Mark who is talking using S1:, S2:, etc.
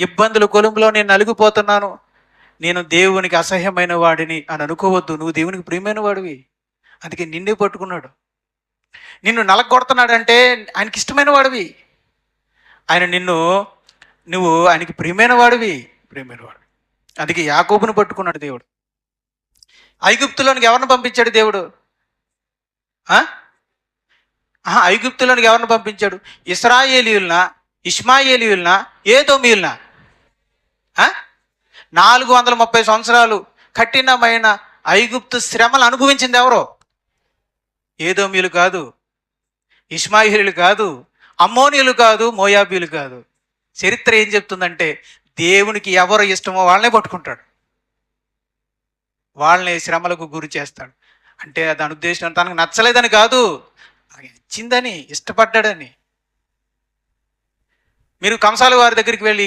S1: ఇబ్బందులు కొలంలో నేను నలిగిపోతున్నాను. నేను దేవునికి అసహ్యమైన వాడిని అని అనుకోవద్దు. నువ్వు దేవునికి ప్రియమైన వాడివి. అందుకే నిన్నే పట్టుకున్నాడు. నిన్ను నలగొడుతున్నాడంటే ఆయనకి ఇష్టమైన వాడివి. ఆయన నిన్ను నువ్వు ఆయనకి ప్రియమైన వాడివి. ప్రియమైన వాడు. అందుకే యాకోబును పట్టుకున్నాడు దేవుడు. ఐగుప్తులోనికి ఎవరిని పంపించాడు దేవుడు? ఆ? ఆహా, ఐగుప్తులోనికి ఎవరిని పంపించాడు? ఇస్రాయేలీయులనా? ఇస్మాయేలీయులనా ఏదోమీయులనా నాలుగు వందల ముప్పై సంవత్సరాలు కఠినమైన ఐగుప్తు శ్రమలు అనుభవించింది ఎవరో? ఏదోమీయులు కాదు? ఇస్మాయిలీలు కాదు అమ్మోనియులు కాదు మోయాబీలు కాదు. చరిత్ర ఏం చెప్తుందంటే దేవునికి ఎవరు ఇష్టమో వాళ్ళనే పట్టుకుంటాడు. వాళ్ళని శ్రమలకు గురి చేస్తాడు. అంటే దాని ఉద్దేశం తనకు నచ్చలేదని కాదు తనకి నచ్చిందని ఇష్టపడ్డాడని. మీరు కంసాల వారి దగ్గరికి వెళ్ళి